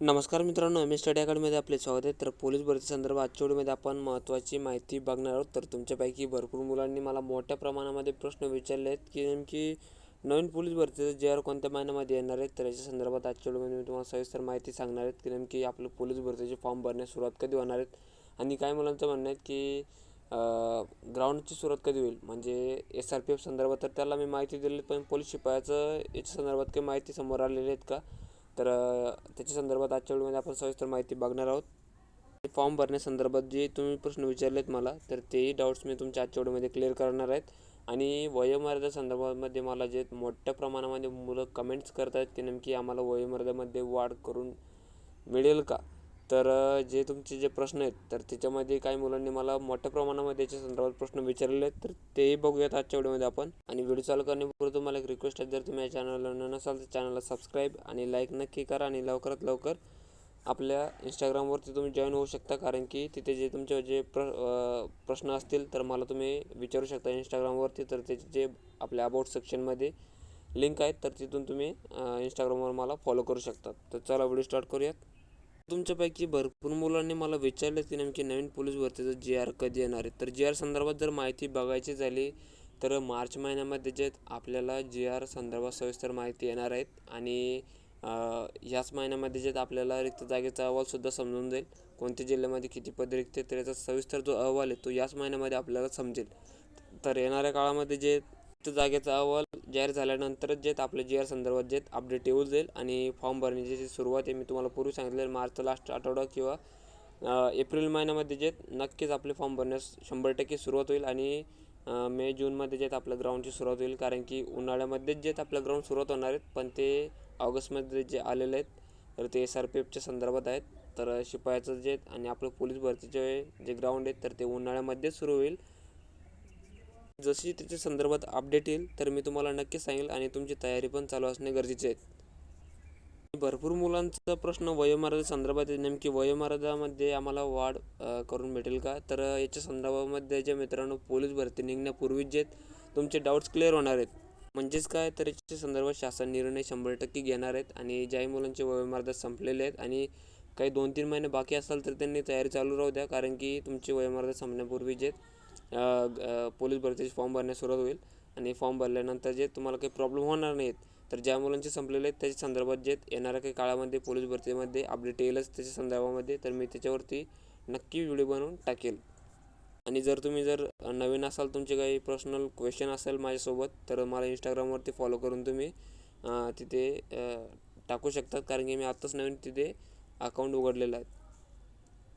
नमस्कार मित्रांनो M S study अकॅडमीमध्ये आपले स्वागत आहे. तर पोलीस भरती संदर्भात आजच्या व्हिडिओमध्ये आपण महत्त्वाची माहिती बघणार आहोत. तर तुमच्यापैकी भरपूर मुलांनी मला मोठ्या प्रमाणामध्ये प्रश्न विचारले आहेत. की नेमकी नवीन पोलीस भरतीचं जे आर कोणत्या महिन्यामध्ये येणार आहेत तर याच्या संदर्भात आजच्या व्हिडिओमध्ये मी तुम्हाला सविस्तर माहिती सांगणार आहेत. की नेमकी आपलं पोलीस भरतीचे फॉर्म भरण्यास सुरुवात कधी होणार आहेत आणि काही मुलांचं म्हणणं आहे की ग्राउंडची सुरुवात कधी होईल? म्हणजे एस आर पी एफ संदर्भात तर त्याला मी माहिती दिली पण पोलीस शिपायाचं याच्या संदर्भात काही माहिती समोर आलेली आहेत का? तर त्याच्या संदर्भात आजच्या व्हिडिओमध्ये आपण सविस्तर माहिती बघणार आहोत. फॉर्म भरण्यासंदर्भात जे तुम्ही प्रश्न विचारलेत मला तर तेही डाऊट्स मी तुमच्या आजच्या व्हिडिओमध्ये क्लिअर करणार आहेत. आणि वयोमर्यादा संदर्भामध्ये मला जे मोठ्या प्रमाणामध्ये मुलं कमेंट्स करत आहेत की नेमकी आम्हाला वयोमर्यादामध्ये वाढ करून मिळेल का? तर जे तुमचे जे प्रश्न आहेत तर त्याच्यामध्ये काही मुलांनी मला मोठ्या प्रमाणामध्ये याच्या संदर्भात प्रश्न विचारलेले आहेत तर तेही बघूयात आजच्या व्हिडिओमध्ये आपण. आणि व्हिडिओ चालू करण्यापूर्वी तुम्हाला एक रिक्वेस्ट आहे जर तुम्ही या चॅनलला नसाल तर चॅनलला सबस्क्राईब आणि लाईक नक्की करा आणि लवकरात लवकर आपल्या इंस्टाग्रामवरती तुम्ही जॉईन होऊ शकता कारण की तिथे जे तुमचे जे प्र प्रश्न असतील तर मला तुम्ही विचारू शकता इंस्टाग्रामवरती तर त्याचे जे आपल्या अबाउट सेक्शनमध्ये लिंक आहेत तर तिथून तुम्ही इंस्टाग्रामवर मला फॉलो करू शकता. तर चला व्हिडिओ स्टार्ट करूयात. तुमच्यापैकी भरपूर मुलांनी मला विचारलं की नेमकी नवीन पोलीस भरतीचं जी आर कधी येणार आहे? तर जी आर संदर्भात जर माहिती बघायची झाली तर मार्च महिन्यामध्ये जे आपल्याला जी आर संदर्भात सविस्तर माहिती येणार आहेत. आणि ह्याच महिन्यामध्ये जे आपल्याला रिक्त जागेचा अहवालसुद्धा समजून जाईल. कोणत्या जिल्ह्यामध्ये किती पद रिक्त तर याचा सविस्तर जो अहवाल आहे तो याच महिन्यामध्ये आपल्याला समजेल. तर येणाऱ्या काळामध्ये जे रिक्त जागेचा अहवाल जाहीर झाल्यानंतरच जे आपल्या जी आर संदर्भात जे अपडेट येऊ जाईल आणि फॉर्म भरण्याची जी सुरुवात आहे मी तुम्हाला पूर्वी सांगितलेलं मार्च लास्ट आठवडा किंवा एप्रिल महिन्यामध्ये जे नक्कीच आपले फॉर्म भरण्यास शंभर टक्के सुरुवात होईल आणि मे जूनमध्ये जे आपल्या ग्राउंडची सुरुवात होईल. कारण की उन्हाळ्यामध्येच जे आपल्या ग्राउंड सुरुवात होणार आहेत पण ते ऑगस्टमध्ये जे आलेले आहेत तर ते एस आर पी एफच्या संदर्भात आहेत. तर शिपायाचं जे आणि आपलं पोलीस भरतीचे जे ग्राउंड आहेत तर ते उन्हाळ्यामध्येच सुरू होईल. जशी त्याच्या संदर्भात अपडेट येईल तर मी तुम्हाला नक्की सांगेल आणि तुमची तयारी पण चालू असणे गरजेचे आहे. भरपूर मुलांचा प्रश्न वयोमर्यादा संदर्भात नेमकी वयोमर्यादामध्ये आम्हाला वाढ करून भेटेल का? तर याच्या संदर्भामध्ये जे मित्रांनो पोलीस भरती निघण्यापूर्वीच जे तुमचे डाऊट्स क्लिअर होणार आहेत. म्हणजेच काय? तर याच्या संदर्भात शासन निर्णय शंभर टक्के घेणार आहेत आणि ज्याही मुलांचे वयोमर्यादा संपलेले आहेत आणि काही दोन तीन महिने बाकी असाल तर त्यांनी तयारी चालू राहू द्या. कारण की तुमची वयोमर्यादा संपण्यापूर्वी जे पोलीस भरतीचे फॉर्म भरण्यास सुरुवात होईल. आणि फॉर्म भरल्यानंतर जे तुम्हाला काही प्रॉब्लेम होणार नाहीत तर ज्या मुलांचे संपलेले आहेत त्याच्या संदर्भात जे येणाऱ्या काही काळामध्ये पोलीस भरतीमध्ये अपडेट येईलच त्याच्या संदर्भामध्ये तर मी त्याच्यावरती नक्की व्हिडिओ बनवून टाकेल. आणि जर तुम्ही जर नवीन असाल तुमचे काही पर्सनल क्वेश्चन असेल माझ्यासोबत तर मला इंस्टाग्रामवरती फॉलो करून तुम्ही तिथे टाकू शकतात. कारण की मी आत्ताच नवीन तिथे अकाउंट उघडलेलं आहे.